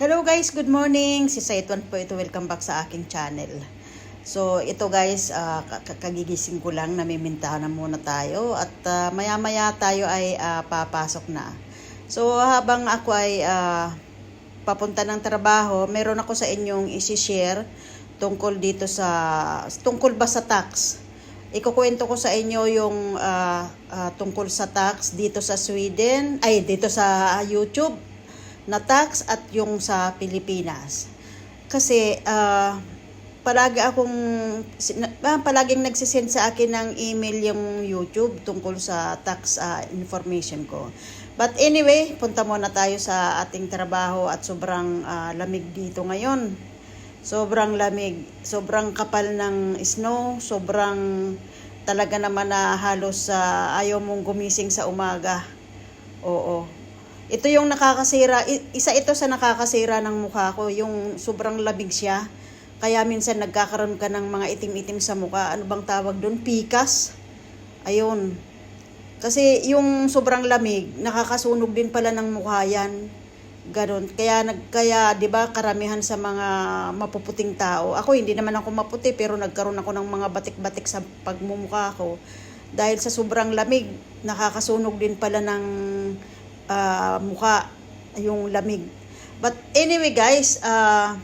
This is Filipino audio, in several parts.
Hello guys, good morning. Si Saitwan po ito. Welcome back sa aking channel. So ito guys, ka- kagigising ko lang, namimintahan na muna tayo at ah, maya-maya tayo ay ah, papasok na. So habang ako ay ah, papunta ng trabaho, meron ako sa inyong isi-share tungkol dito sa tungkol ba sa tax. Ikukwento ko sa inyo yung ah, ah, tungkol sa tax dito sa Sweden, ay dito sa YouTube na tax at yung sa Pilipinas. Kasi ah, palagi akong ah, palaging nagsisend sa akin ng email yung YouTube tungkol sa tax ah, information ko. But anyway, punta muna tayo sa ating trabaho at sobrang ah, lamig dito ngayon. Sobrang lamig, sobrang kapal ng snow, sobrang talaga naman na halos sa ayaw mong gumising sa umaga. Oo. Ito yung nakakasira, isa ito sa nakakasira ng mukha ko, yung sobrang labig siya. Kaya minsan nagkakaroon ka ng mga itim-itim sa mukha. Ano bang tawag doon? Pikas. Ayun. Kasi yung sobrang lamig, nakakasunog din pala ng mukha yan. Ganon. Kaya, nag, kaya 'di ba karamihan sa mga mapuputing tao, ako hindi naman ako maputi pero nagkaroon ako ng mga batik-batik sa pagmumukha ko. Dahil sa sobrang lamig, nakakasunog din pala ng ah, mukha, yung lamig. But anyway guys, ah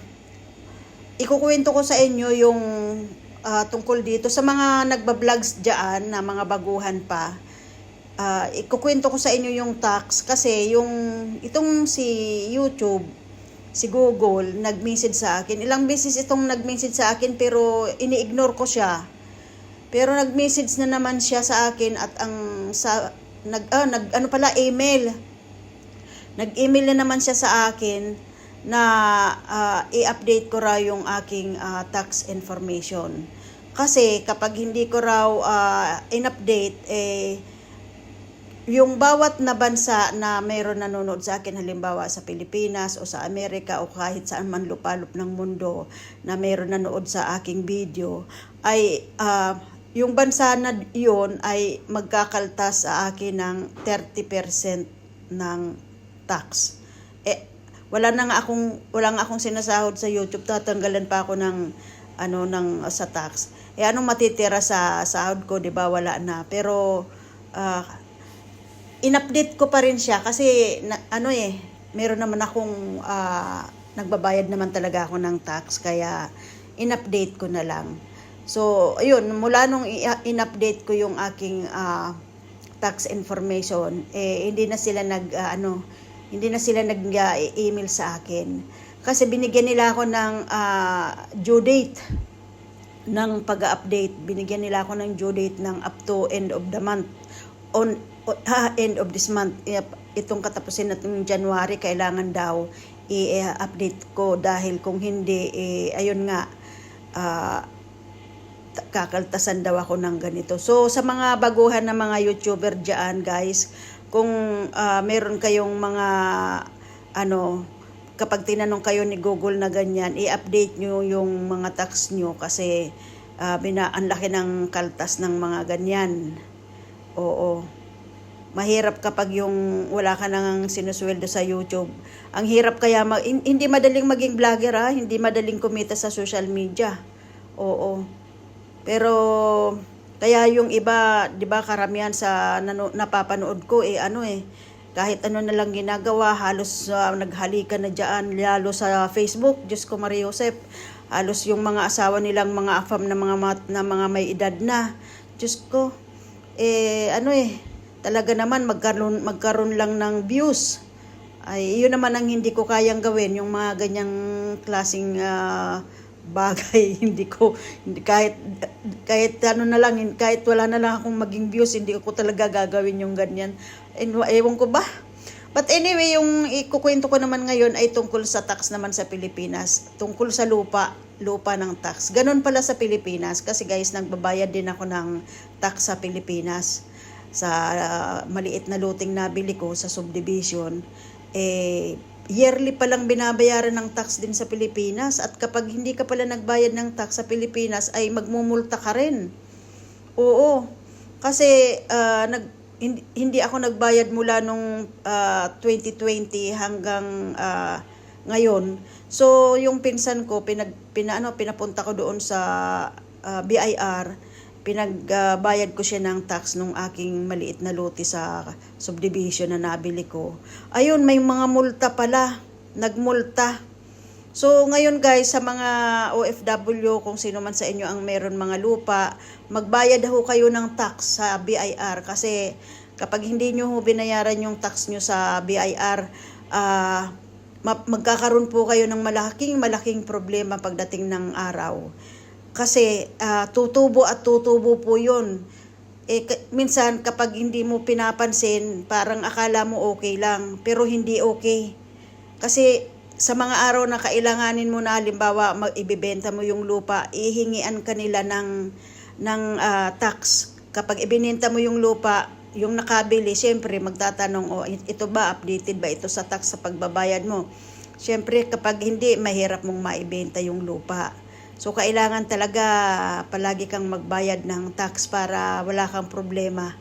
ikukwento ko sa inyo yung ah, tungkol dito sa mga nagba-vlogs diyan na mga baguhan pa. Ah, ikukwento ko sa inyo yung tax kasi yung itong si YouTube, si Google, nag-message sa akin. Ilang beses itong nag-message sa akin pero ini-ignore ko siya. Pero nag-message na naman siya sa akin at ang sa nag ah, nag ano pala email. Nag-email na naman siya sa akin na ah, i-update ko raw yung aking ah, tax information. Kasi kapag hindi ko raw ah, in-update eh yung bawat na bansa na mayroon nanonood sa akin, halimbawa sa Pilipinas o sa Amerika o kahit saan man lupalop ng mundo na mayroon nanood sa aking video, ay ah, yung bansa na yun ay magkakaltas sa akin ng 30% ng tax. Eh, wala na nga akong, wala nga akong sinasahod sa YouTube, tatanggalan pa ako ng ano ng sa tax. Eh anong matitira sa sahod ko, 'di ba? Wala na. Pero ah, in-update ko pa rin siya kasi na, ano eh, meron naman akong ah, nagbabayad naman talaga ako ng tax kaya in-update ko na lang. So, ayun, mula nung in-update ko yung aking ah, tax information, eh hindi na sila nag ah, ano, hindi na sila nag-email sa akin. Kasi binigyan nila ako ng ah, due date ng pag-update. Binigyan nila ako ng due date ng up to end of the month. On, ah, end of this month, itong katapusin natin January, kailangan daw i-update ko dahil kung hindi, eh, ayun nga, ah, ta- kakaltasan daw ako ng ganito. So, sa mga baguhan na mga YouTuber dyan, guys, kung ah, meron kayong mga, ano, kapag tinanong kayo ni Google na ganyan, i-update nyo yung mga tax nyo kasi ah, bina, ang laki ng kaltas ng mga ganyan. Oo. Mahirap kapag yung wala ka nang sinusweldo sa YouTube. Ang hirap kaya, ma- hin- hindi madaling maging vlogger ha, hindi madaling kumita sa social media. Oo. Pero kaya yung iba, 'di ba, karamihan sa nano, napapanood ko eh ano eh kahit ano na lang ginagawa, halos ah, naghalikan na diyan lalo sa Facebook, Diyos ko Maria Josep. Halos yung mga asawa nilang mga afam na mga mat- na mga may edad na. Diyos ko. Eh ano eh talaga naman magkaroon magkaroon lang ng views. Ay, yun naman ang hindi ko kayang gawin, yung mga ganyang klasing ah, bagay hindi ko hindi, kahit kahit ano na lang kahit wala na lang akong maging views hindi ko talaga gagawin yung ganyan. Ewan- ko ba? But anyway yung ikukwento ko naman ngayon ay tungkol sa tax naman sa Pilipinas. Tungkol sa lupa lupa ng tax. Ganun pala sa Pilipinas kasi guys nagbabayad din ako ng tax sa Pilipinas. Sa ah, maliit na luting nabili ko sa subdivision eh yearly pa lang binabayaran ng tax din sa Pilipinas at kapag hindi ka pala nagbayad ng tax sa Pilipinas ay magmumulta ka rin. Oo. Kasi ah, nag hindi, hindi ako nagbayad mula nung ah, 2020 hanggang ah, ngayon. So, yung pinsan ko, pinag, pina, ano, pinapunta ko doon sa ah, BIR, pinagbayad ko siya ng tax nung aking maliit na lote sa subdivision na nabili ko. Ayun, may mga multa pala. Nagmulta. So ngayon guys, sa mga OFW, kung sino man sa inyo ang meron mga lupa, magbayad ho kayo ng tax sa BIR kasi kapag hindi nyo ho binayaran yung tax nyo sa BIR, ah, ma- magkakaroon po kayo ng malaking malaking problema pagdating ng araw. Kasi ah, tutubo at tutubo po yun. Eh, minsan kapag hindi mo pinapansin, parang akala mo okay lang, pero hindi okay. Kasi sa mga araw na kailanganin mo na halimbawa mag ibebenta mo yung lupa, ihingian kanila ng ng ah, tax. Kapag ibinenta mo yung lupa, yung nakabili, siyempre magtatanong, oh, ito ba updated ba ito sa tax sa pagbabayad mo? Siyempre kapag hindi, mahirap mong maibenta yung lupa. So kailangan talaga palagi kang magbayad ng tax para wala kang problema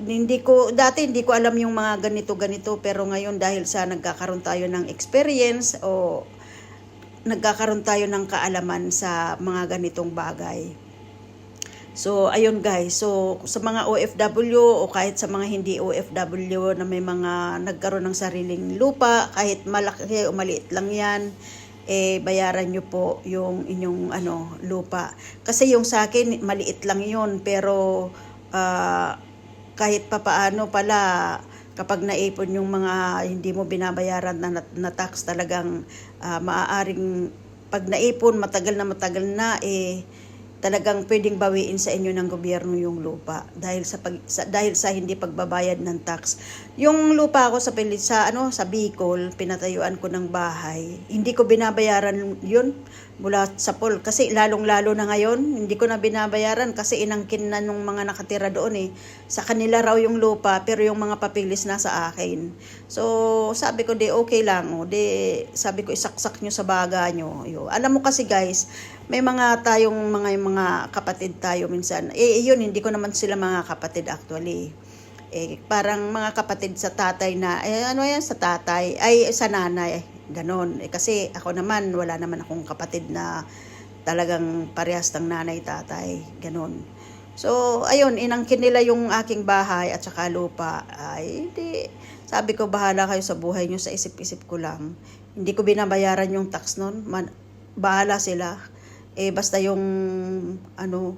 hindi ko dati hindi ko alam yung mga ganito ganito pero ngayon dahil sa nagkakaroon tayo ng experience o nagkakaroon tayo ng kaalaman sa mga ganitong bagay. So ayun guys, so sa mga OFW o kahit sa mga hindi OFW na may mga nagkaroon ng sariling lupa, kahit malaki o maliit lang 'yan, eh bayaran nyo po yung inyong ano lupa. Kasi yung sa akin maliit lang 'yon pero ah, kahit papaano pala kapag naipon yung mga hindi mo binabayaran na, na tax talagang ah, maaaring pag naipon matagal na matagal na eh talagang pwedeng bawiin sa inyo ng gobyerno yung lupa dahil sa, pag, sa dahil sa hindi pagbabayad ng tax. Yung lupa ko sa sa ano sa Bicol, pinatayuan ko ng bahay. Hindi ko binabayaran yun mula sa pool kasi lalong-lalo na ngayon, hindi ko na binabayaran kasi inangkin na nung mga nakatira doon eh. Sa kanila raw yung lupa pero yung mga papilis na sa akin. So, sabi ko di okay lang, oh. di sabi ko isaksak nyo sa baga nyo. Yo. Alam mo kasi guys, may mga tayong mga mga kapatid tayo minsan. Eh yun hindi ko naman sila mga kapatid actually. Eh parang mga kapatid sa tatay na eh ano yan sa tatay ay sa nanay ganon. Eh kasi ako naman wala naman akong kapatid na talagang parehas ng nanay tatay ganon. So, ayun, inangkin nila yung aking bahay at saka lupa. Ay, hindi. Sabi ko, bahala kayo sa buhay nyo, sa isip-isip ko lang. Hindi ko binabayaran yung tax nun. Man, bahala sila. Eh, basta yung, ano,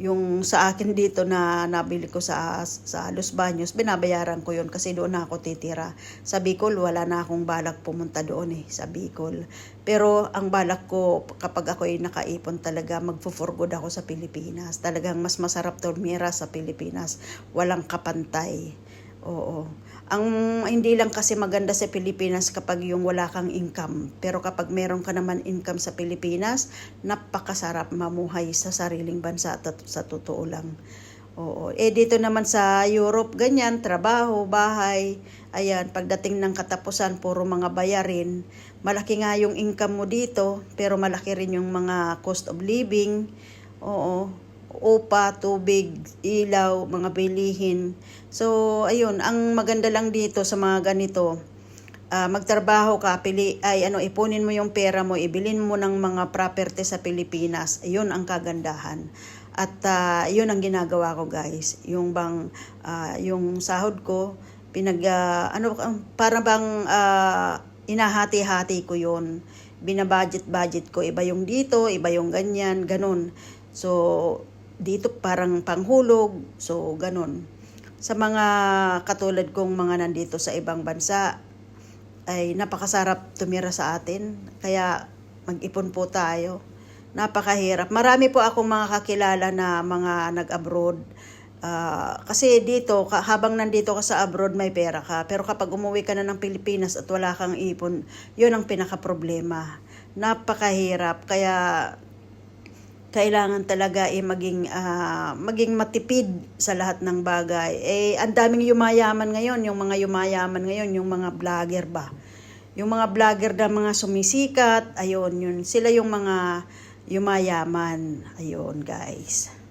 yung sa akin dito na nabili ko sa sa Los Baños, binabayaran ko yon kasi doon na ako titira. Sa Bicol, wala na akong balak pumunta doon eh, sa Bicol. Pero ang balak ko, kapag ako ay nakaipon talaga, magfo-for good ako sa Pilipinas. Talagang mas masarap tumira sa Pilipinas. Walang kapantay. Oo. Ang hindi lang kasi maganda sa Pilipinas kapag yung wala kang income. Pero kapag meron ka naman income sa Pilipinas, napakasarap mamuhay sa sariling bansa at sa totoo lang. Oo. Eh dito naman sa Europe, ganyan, trabaho, bahay. Ayan, pagdating ng katapusan, puro mga bayarin. Malaki nga yung income mo dito, pero malaki rin yung mga cost of living. Oo upa, tubig, ilaw, mga bilihin. So, ayun, ang maganda lang dito sa mga ganito, ah, magtrabaho ka, pili, ay ano, ipunin mo yung pera mo, ibilin mo ng mga property sa Pilipinas. Ayun ang kagandahan. At ah, yun ang ginagawa ko guys. Yung bang, ah, yung sahod ko, pinag, ah, ano, para bang ah, inahati-hati ko yun. Binabudget-budget ko. Iba yung dito, iba yung ganyan, ganun. So, dito parang panghulog, so ganun. Sa mga katulad kong mga nandito sa ibang bansa, ay napakasarap tumira sa atin. Kaya mag-ipon po tayo. Napakahirap. Marami po akong mga kakilala na mga nag-abroad. Ah, kasi dito, habang nandito ka sa abroad, may pera ka. Pero kapag umuwi ka na ng Pilipinas at wala kang ipon, yun ang pinaka-problema. Napakahirap. Kaya kailangan talaga eh maging ah, maging matipid sa lahat ng bagay. Eh ang daming yumayaman ngayon, yung mga yumayaman ngayon, yung mga vlogger ba. Yung mga vlogger na mga sumisikat, ayun, yun. Sila yung mga yumayaman. Ayun, guys.